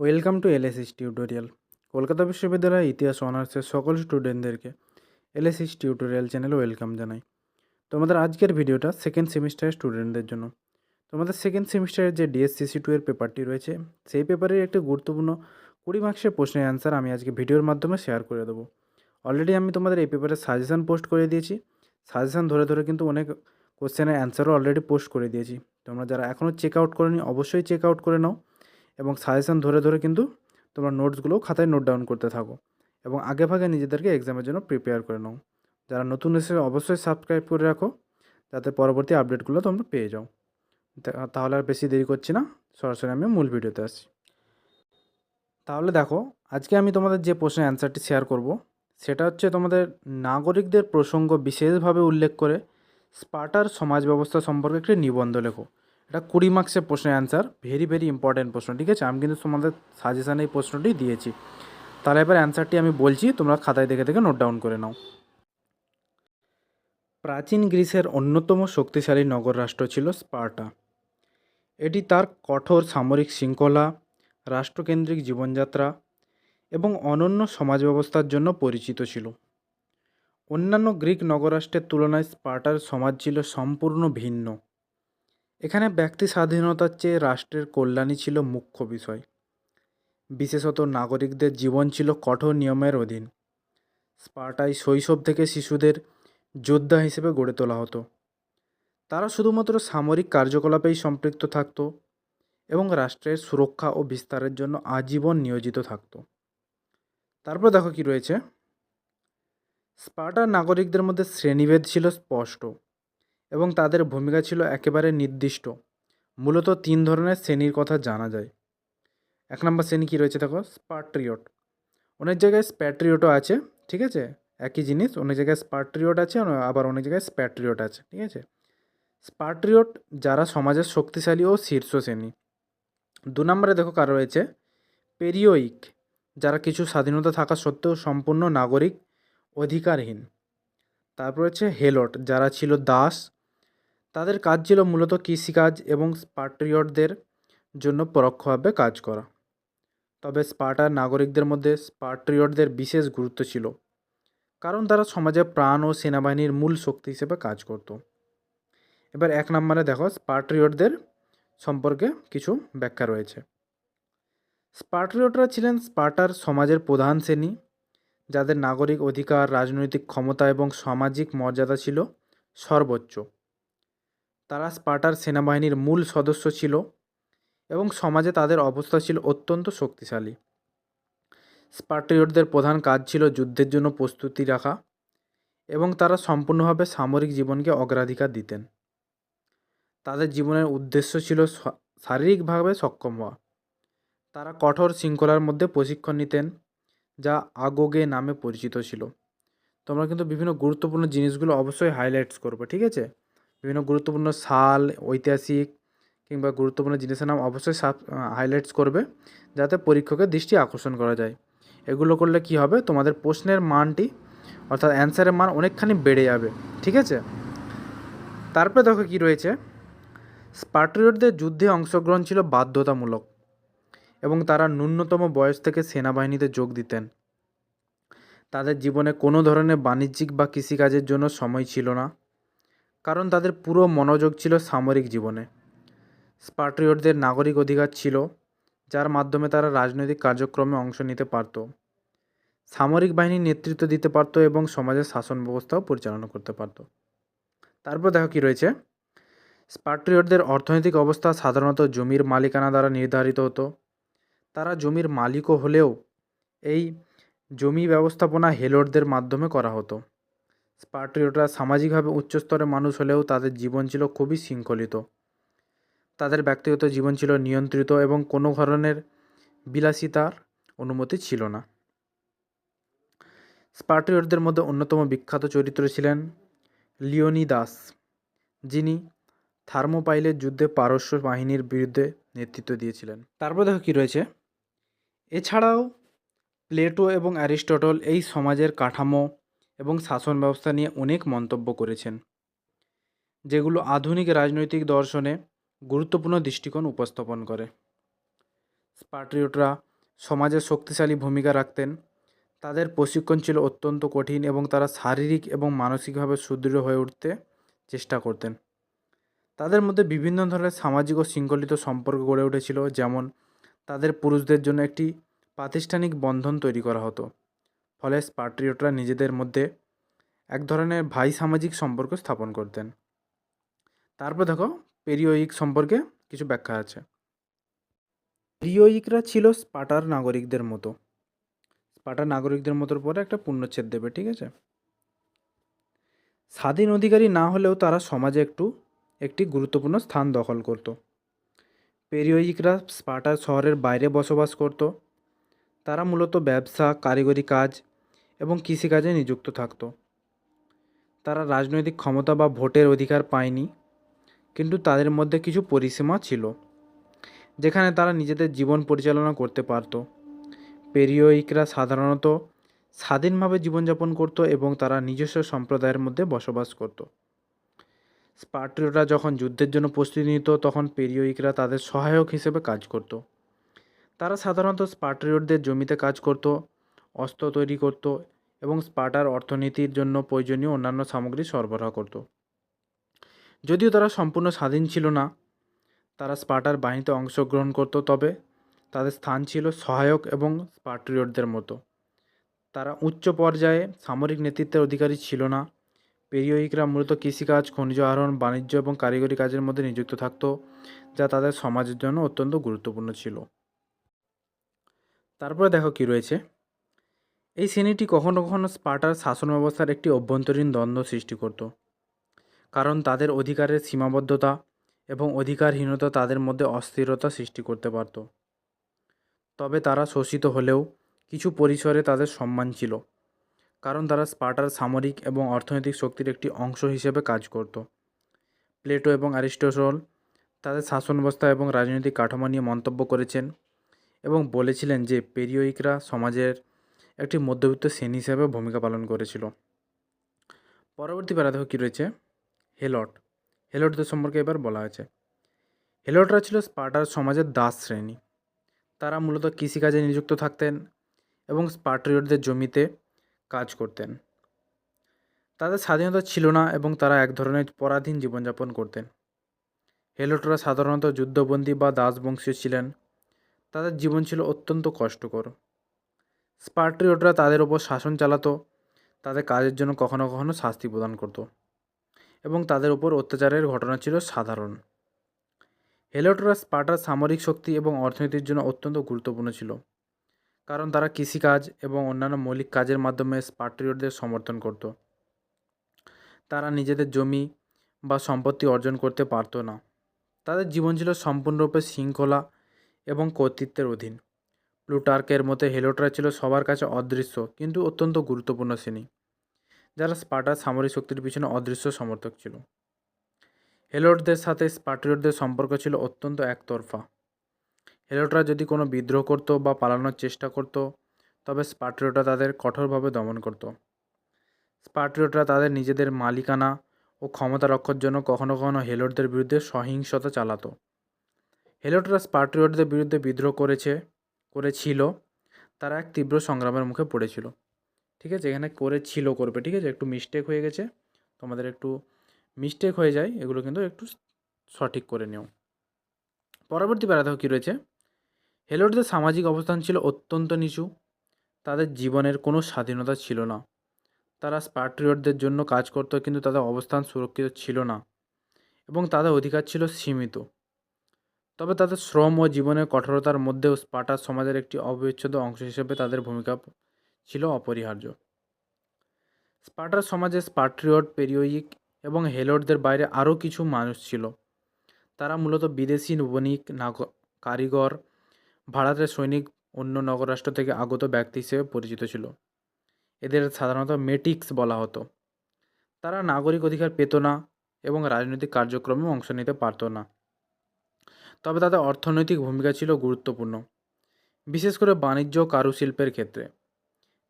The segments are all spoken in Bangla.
Welcome to LSS tutorial Kolkata বিশ্ববিদ্যালয়ের ইতিহাস অনার্সের সকল স্টুডেন্টদেরকে এলএসএস টিউটোরিয়াল চ্যানেলে ওয়েলকাম জানাই। তোমাদের আজকের ভিডিওটা সেকেন্ড সেমিস্টারের স্টুডেন্টদের জন্য। তোমাদের সেকেন্ড সেমিস্টারের যে ডিএসসিসি টু এর পেপারটি রয়েছে, সেই পেপারের একটি গুরুত্বপূর্ণ কুড়ি মার্কসের প্রশ্নের অ্যান্সার আমি আজকে ভিডিওর মাধ্যমে শেয়ার করে দেবো। অলরেডি আমি তোমাদের এই পেপারের সাজেশান পোস্ট করে দিয়েছি। সাজেশান ধরে ধরে কিন্তু অনেক কোশ্চেনের অ্যান্সারও অলরেডি পোস্ট করে দিয়েছি। তোমরা যারা এখনও চেক আউট করেনি, অবশ্যই চেক আউট করে নাও। এবং সাজেশান ধরে ধরে কিন্তু তোমরা নোটসগুলোও খাতায় নোট ডাউন করতে থাকো এবং আগে ভাগে নিজেদেরকে এক্সামের জন্য প্রিপেয়ার করে নাও। যারা নতুন এসে অবশ্যই সাবস্ক্রাইব করে রাখো, যাতে পরবর্তী আপডেটগুলো তোমরা পেয়ে যাও। তাহলে আর বেশি দেরি করছি না, সরাসরি আমি মূল ভিডিওতে আসছি। তাহলে দেখো, আজকে আমি তোমাদের যে প্রশ্নের অ্যান্সারটি শেয়ার করব, সেটা হচ্ছে তোমাদের নাগরিকদের প্রসঙ্গ বিশেষভাবে উল্লেখ করে স্পার্টার সমাজ ব্যবস্থা সম্পর্কে একটি নিবন্ধ লেখো। এটা কুড়ি মার্কসের প্রশ্নের অ্যান্সার ভেরি ভেরি ইম্পর্ট্যান্ট প্রশ্ন, ঠিক আছে? আমি কিন্তু তোমাদের সাজেশানে এই প্রশ্নটি দিয়েছি। তাহলে এবার অ্যান্সারটি আমি বলছি, তোমরা খাতায় দেখে দেখে নোট ডাউন করে নাও। প্রাচীন গ্রিসের অন্যতম শক্তিশালী নগর রাষ্ট্র ছিল স্পার্টা। এটি তার কঠোর সামরিক শৃঙ্খলা, রাষ্ট্রকেন্দ্রিক জীবনযাত্রা এবং অনন্য সমাজ ব্যবস্থার জন্য পরিচিত ছিল। অন্যান্য গ্রিক নগরাষ্ট্রের তুলনায় স্পার্টার সমাজ ছিল সম্পূর্ণ ভিন্ন। এখানে ব্যক্তি স্বাধীনতার চেয়ে রাষ্ট্রের কল্যাণই ছিল মুখ্য বিষয়। বিশেষত নাগরিকদের জীবন ছিল কঠোর নিয়মের অধীন। স্পার্টায় শৈশব থেকে শিশুদের যোদ্ধা হিসেবে গড়ে তোলা হতো। তারা শুধুমাত্র সামরিক কার্যকলাপেই সম্পৃক্ত থাকত এবং রাষ্ট্রের সুরক্ষা ও বিস্তারের জন্য আজীবন নিয়োজিত থাকত। তারপর দেখো কি রয়েছে। স্পার্টার নাগরিকদের মধ্যে শ্রেণীভেদ ছিল স্পষ্ট। এবং তাদের ভূমিকা ছিল একেবারে নির্দিষ্ট। মূলত তিন ধরনের শ্রেণির কথা জানা যায়। এক নম্বর শ্রেণি কী রয়েছে দেখো? স্পার্ট্রিয়ট অনেক জায়গায় স্প্যাট্রিয়টও আছে, ঠিক আছে? একই জিনিস, অনেক জায়গায় স্পার্ট্রিয়ট আছে আবার অনেক জায়গায় স্প্যাট্রিয়ট আছে, ঠিক আছে? স্পার্ট্রিয়ট যারা সমাজের শক্তিশালী ও শীর্ষ শ্রেণি। দু নম্বরে দেখো কার রয়েছে? পেরিওইক যারা কিছু স্বাধীনতা থাকা সত্ত্বেও সম্পূর্ণ নাগরিক, অধিকারহীন। তারপর হচ্ছে হেলট, যারা ছিল দাস তাদের কাজ ছিল মূলত কৃষিকাজ এবং স্পার্ট্রিয়টদের জন্য পরোক্ষভাবে কাজ করা। তবে স্পার্টার নাগরিকদের মধ্যে স্পার্ট্রিয়টদের বিশেষ গুরুত্ব ছিল, কারণ তারা সমাজে প্রাণ ও সেনাবাহিনীর মূল শক্তি হিসেবে কাজ করত। এবার এক নম্বরে দেখো স্পার্ট্রিয়টদের সম্পর্কে কিছু ব্যাখ্যা রয়েছে। স্পার্ট্রিয়টরা ছিলেন স্পার্টার সমাজের প্রধান শ্রেণি, যাদের নাগরিক অধিকার, রাজনৈতিক ক্ষমতা এবং সামাজিক মর্যাদা ছিল সর্বোচ্চ। তারা স্পার্টার সেনাবাহিনীর মূল সদস্য ছিল এবং সমাজে তাদের অবস্থা ছিল অত্যন্ত শক্তিশালী। স্পার্টিয়টদের প্রধান কাজ ছিল যুদ্ধের জন্য প্রস্তুতি রাখা এবং তারা সম্পূর্ণভাবে সামরিক জীবনকে অগ্রাধিকার দিতেন। তাদের জীবনের উদ্দেশ্য ছিল শারীরিকভাবে সক্ষম হওয়া। তারা কঠোর শৃঙ্খলার মধ্যে প্রশিক্ষণ নিতেন, যা আগোগে নামে পরিচিত ছিল। তোমরা কিন্তু বিভিন্ন গুরুত্বপূর্ণ জিনিসগুলো অবশ্যই হাইলাইটস করবে, ঠিক আছে? বিভিন্ন গুরুত্বপূর্ণ সাল, ঐতিহাসিক কিংবা গুরুত্বপূর্ণ জিনিসের নাম অবশ্যই সাব হাইলাইটস করবে যাতে পরীক্ষকের দৃষ্টি আকর্ষণ করা যায়। এগুলো করলে কি হবে? তোমাদের প্রশ্নের মানটি, অর্থাৎ অ্যান্সারের মান অনেকখানি বেড়ে যাবে, ঠিক আছে? তারপরে দেখো কি রয়েছে। স্পার্ট্রিয়টদের যুদ্ধে অংশগ্রহণ ছিল বাধ্যতামূলক এবং তারা ন্যূনতম বয়স থেকে সেনাবাহিনীতে যোগ দিতেন। তাদের জীবনে কোনো ধরনের বাণিজ্যিক বা কৃষিকাজের জন্য সময় ছিল না। কারণ তাদের পুরো মনোযোগ ছিল সামরিক জীবনে। স্পার্ট্রিয়টদের নাগরিক অধিকার ছিল, যার মাধ্যমে তারা রাজনৈতিক কার্যক্রমে অংশ নিতে পারত। সামরিক বাহিনীর নেতৃত্ব দিতে পারত এবং সমাজের শাসন ব্যবস্থাও পরিচালনা করতে পারত। তারপর দেখো কি রয়েছে। স্পার্ট্রিয়টদের অর্থনৈতিক অবস্থা সাধারণত জমির মালিকানা দ্বারা নির্ধারিত হতো। তারা জমির মালিকও হলেও এই জমি ব্যবস্থাপনা হেলটদের মাধ্যমে করা হতো। স্পার্ট্রিয়টরা সামাজিকভাবে উচ্চস্তরের মানুষ হলেও তাদের জীবন ছিল খুবই শৃঙ্খলিত। তাদের ব্যক্তিগত জীবন ছিল নিয়ন্ত্রিত এবং কোনো ধরনের বিলাসিতার অনুমতি ছিল না। স্পার্ট্রিয়টদের মধ্যে অন্যতম বিখ্যাত চরিত্র ছিলেন লিওনি দাস যিনি থার্মোপাইলের যুদ্ধে পারস্য বাহিনীর বিরুদ্ধে নেতৃত্ব দিয়েছিলেন। তারপর দেখো কী রয়েছে? এছাড়াও প্লেটো এবং অ্যারিস্টটল এই সমাজের কাঠামো এবং শাসন ব্যবস্থা নিয়ে অনেক মন্তব্য করেছেন, যেগুলো আধুনিক রাজনৈতিক দর্শনে গুরুত্বপূর্ণ দৃষ্টিকোণ উপস্থাপন করে। স্পার্ট্রিয়টরা সমাজে শক্তিশালী ভূমিকা রাখতেন, তাদের প্রশিক্ষণ ছিল অত্যন্ত কঠিন এবং তারা শারীরিক এবং মানসিকভাবে সুদৃঢ় হয়ে উঠতে চেষ্টা করতেন। তাদের মধ্যে বিভিন্ন ধরনের সামাজিক ও শৃঙ্খলিত সম্পর্ক গড়ে উঠেছিল, যেমন তাদের পুরুষদের জন্য একটি প্রাতিষ্ঠানিক বন্ধন তৈরি করা হতো। ফলে স্পার্ট্রিয়টরা নিজেদের মধ্যে এক ধরনের ভাই সামাজিক সম্পর্ক স্থাপন করতেন। তারপর দেখো, পেরিওয়িক সম্পর্কে কিছু ব্যাখ্যা আছে। পেরিওয়িকরা ছিল স্পাটার নাগরিকদের মতো। স্পাটার নাগরিকদের মতোর পরে একটা পূর্ণচ্ছেদ দেবে, ঠিক আছে? স্বাধীন অধিকারী না হলেও তারা সমাজে একটু, একটি গুরুত্বপূর্ণ স্থান দখল করত। পেরিওয়িকরা স্পাটার শহরের বাইরে বসবাস করত। তারা মূলত ব্যবসা, কারিগরি কাজ এবং কৃষিকাজে নিযুক্ত থাকত। তারা রাজনৈতিক ক্ষমতা বা ভোটের অধিকার পায়নি, কিন্তু তাদের মধ্যে কিছু পরিসীমা ছিল, যেখানে তারা নিজেদের জীবন পরিচালনা করতে পারত। পেরিওয়িকরা সাধারণত স্বাধীনভাবে জীবনযাপন করত এবং তারা নিজস্ব সম্প্রদায়ের মধ্যে বসবাস করত। স্পার্টীয়রা যখন যুদ্ধের জন্য প্রস্তুতি নিত, তখন পেরিওয়িকরা তাদের সহায়ক হিসেবে কাজ করত। তারা সাধারণত স্পার্ট্রিয়টদের জমিতে কাজ করত, অস্ত্র তৈরি করত এবং স্পার্টার অর্থনীতির জন্য প্রয়োজনীয় অন্যান্য সামগ্রী সরবরাহ করত। যদিও তারা সম্পূর্ণ স্বাধীন ছিল না, তারা স্পার্টার বাহিনীতে অংশগ্রহণ করত, তবে তাদের স্থান ছিল সহায়ক এবং স্পার্ট্রিয়টদের মতো। তারা উচ্চ পর্যায়ে সামরিক নেতৃত্বের অধিকারী ছিল না পেরিওয়িকরা মূলত কৃষিকাজ, খনিজ আহরণ, বাণিজ্য এবং কারিগরি কাজের মধ্যে নিযুক্ত থাকত, যা তাদের সমাজের জন্য অত্যন্ত গুরুত্বপূর্ণ ছিল। তারপরে দেখো কি রয়েছে। এই শ্রেণীটি কখনো কখনো স্পার্টার শাসন ব্যবস্থার একটি অভ্যন্তরীণ দ্বন্দ্ব সৃষ্টি করত। কারণ তাদের অধিকারের সীমাবদ্ধতা এবং অধিকারহীনতা তাদের মধ্যে অস্থিরতা সৃষ্টি করতে পারত। তবে তারা শোষিত হলেও কিছু পরিসরে তাদের সম্মান ছিল। কারণ তারা স্পার্টার সামরিক এবং অর্থনৈতিক শক্তির একটি অংশ হিসেবে কাজ করত। প্লেটো এবং অ্যারিস্টোটল তাদের শাসন ব্যবস্থা এবং রাজনৈতিক কাঠামো নিয়ে মন্তব্য করেছেন। এবং বলেছিলেন যে পেরিওয়িকরা সমাজের একটি মধ্যবিত্ত শ্রেণি হিসাবে ভূমিকা পালন করেছিল। পরবর্তী প্যারাদেহ কী রয়েছে? হেলট। হেলটদের সম্পর্কে এবার বলা হয়েছে। হেলটরা ছিল স্পার্টার সমাজের দাস শ্রেণি। তারা মূলত কৃষিকাজে নিযুক্ত থাকতেন এবং স্পার্ট্রিয়টদের জমিতে কাজ করতেন। তাদের স্বাধীনতা ছিল না এবং তারা এক ধরনের পরাধীন জীবনযাপন করতেন। হেলোটরা সাধারণত যুদ্ধবন্দী বা দাসবংশীয় ছিলেন। তাদের জীবন ছিল অত্যন্ত কষ্টকর। স্পার্ট্রিয়টরা তাদের ওপর শাসন চালাতো, তাদের কাজের জন্য কখনো কখনো শাস্তি প্রদান করত এবং তাদের ওপর অত্যাচারের ঘটনা ছিল সাধারণ। হেলোটরা স্পার্টার সামরিক শক্তি এবং অর্থনীতির জন্য অত্যন্ত গুরুত্বপূর্ণ ছিল, কারণ তারা কৃষিকাজ এবং অন্যান্য মৌলিক কাজের মাধ্যমে স্পার্ট্রিয়টদের সমর্থন করত। তারা নিজেদের জমি বা সম্পত্তি অর্জন করতে পারতো না। তাদের জীবন ছিল সম্পূর্ণরূপে শৃঙ্খলা এবং কর্তৃত্বের অধীন। প্লুটার্কের মতে হেলোটরা ছিল সবার কাছে অদৃশ্য, কিন্তু অত্যন্ত গুরুত্বপূর্ণ শ্রেণি, যারা স্পার্টার সামরিক শক্তির পিছনে অদৃশ্য সমর্থক ছিল। হেলোটদের সাথে স্পার্টিয়টদের সম্পর্ক ছিল অত্যন্ত একতরফা। হেলোটরা যদি কোনো বিদ্রোহ করতো বা পালানোর চেষ্টা করত, তবে স্পার্টিয়টরা তাদের কঠোরভাবে দমন করত। স্পার্টিয়টরা তাদের নিজেদের মালিকানা ও ক্ষমতা রক্ষার জন্য কখনো কখনো হেলোটদের বিরুদ্ধে সহিংসতা চালাতো। হেলোটরা স্পার্টিয়টদের বিরুদ্ধে বিদ্রোহ করেছে, করেছিল, তারা এক তীব্র সংগ্রামের মুখে পড়েছিল। ঠিক আছে? এখানে করেছিল করবে, ঠিক আছে? একটু মিস্টেক হয়ে গেছে। তোমাদের একটু মিস্টেক হয়ে যায়, এগুলো কিন্তু একটু সঠিক করে নিও। পরবর্তী প্যারাদাহ কী রয়েছে? হেলোটদের সামাজিক অবস্থান ছিল অত্যন্ত নিচু। তাদের জীবনের কোনো স্বাধীনতা ছিল না। তারা স্পার্ট্রিয়টদের জন্য কাজ করত, কিন্তু তাদের অবস্থান সুরক্ষিত ছিল না। এবং তাদের অধিকার ছিল সীমিত। তবে তাদের শ্রম ও জীবনের কঠোরতার মধ্যেও স্পার্টার সমাজের একটি অবিচ্ছেদ্য অংশ হিসেবে তাদের ভূমিকা ছিল অপরিহার্য। স্পার্টার সমাজে স্পার্ট্রিয়ট পেরিওয়িক এবং হেলোটদের বাইরে আরও কিছু মানুষ ছিল। তারা মূলত বিদেশি বণিক কারিগর, ভারতের সৈনিক, অন্য নগরাষ্ট্র থেকে আগত ব্যক্তি হিসেবে পরিচিত ছিল। এদের সাধারণত মেটিক্স বলা হতো। তারা নাগরিক অধিকার পেত না এবং রাজনৈতিক কার্যক্রমে অংশ নিতে পারত না। তবে তাদের অর্থনৈতিক ভূমিকা ছিল গুরুত্বপূর্ণ, বিশেষ করে বাণিজ্য কারুশিল্পের ক্ষেত্রে।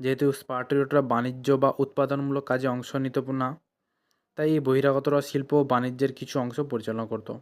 যেহেতু স্পার্টিয়টরা বাণিজ্য বা উৎপাদনমূলক কাজে অংশ নিত না, তাই এই বহিরাগতরা শিল্প ও বাণিজ্যের কিছু অংশ পরিচালনা করত।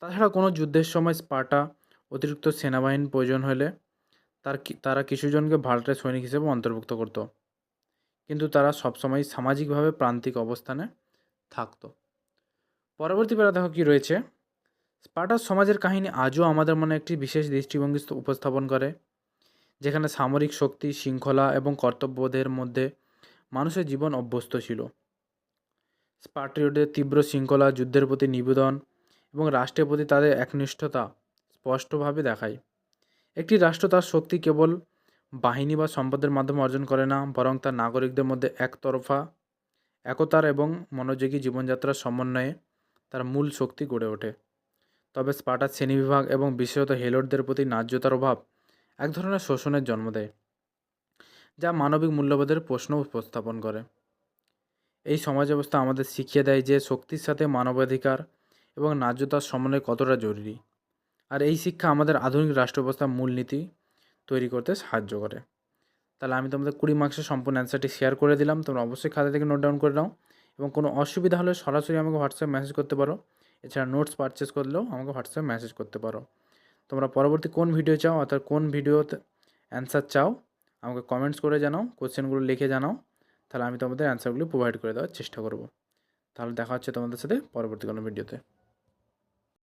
তাছাড়া কোনো যুদ্ধের সময় স্পার্টা অতিরিক্ত সেনাবাহিনীর প্রয়োজন হলে তার তারা কিছুজনকে ভারতের সৈনিক হিসেবে অন্তর্ভুক্ত করত। কিন্তু তারা সবসময় সামাজিকভাবে প্রান্তিক অবস্থানে থাকতো। পরবর্তী বেলা দেখো কী রয়েছে। স্পার্টার সমাজের কাহিনী আজও আমাদের মনে একটি বিশেষ দৃষ্টিভঙ্গি উপস্থাপন করে, যেখানে সামরিক শক্তি, শৃঙ্খলা এবং কর্তব্যবোধের মধ্যে মানুষের জীবন অভ্যস্ত ছিল। স্পার্টিয়দের তীব্র শৃঙ্খলা, যুদ্ধের প্রতি নিবেদন এবং রাষ্ট্রের প্রতি তাদের একনিষ্ঠতা স্পষ্টভাবে দেখায়। একটি রাষ্ট্র তার শক্তি কেবল বাহিনী বা সম্পদের মাধ্যমে অর্জন করে না, বরং তার নাগরিকদের মধ্যে একতরফা, একতার এবং মনোযোগী জীবনযাত্রার সমন্বয়ে তার মূল শক্তি গড়ে ওঠে। তবে স্পার্টার শ্রেণীবিভাগ এবং বিশেষত হেলোডদের প্রতি ন্যায্যতার অভাব এক ধরনের শোষণের জন্ম দেয়, যা মানবিক মূল্যবোধের প্রশ্ন উপস্থাপন করে। এই সমাজ ব্যবস্থা আমাদের শিখিয়ে দেয় যে শক্তির সাথে মানবাধিকার এবং ন্যায্যতার সমন্বয় কতটা জরুরি, আর এই শিক্ষা আমাদের আধুনিক রাষ্ট্র ব্যবস্থার মূলনীতি তৈরি করতে সাহায্য করে। তাহলে আমি তোমাদের কুড়ি মার্কসের সম্পূর্ণ অ্যান্সারটি শেয়ার করে দিলাম, তোমরা অবশ্যই খাতা থেকে নোট ডাউন করে নাও এবং কোনো অসুবিধা হলে সরাসরি আমাকে হোয়াটসঅ্যাপ মেসেজ করতে পারো। এছাড়া নোটস পারচেস করলেও আমাকে হোয়াটসঅ্যাপে মেসেজ করতে পারো। তোমরা পরবর্তী কোন ভিডিও চাও অর্থাৎ কোন ভিডিওতে অ্যান্সার চাও, আমাকে কমেন্টস করে জানাও কোশ্চেনগুলো লিখে জানাও, তাহলে আমি তোমাদের অ্যান্সারগুলো প্রোভাইড করে দেওয়ার চেষ্টা করব। তাহলে দেখা হচ্ছে তোমাদের সাথে পরবর্তী কোনো ভিডিওতে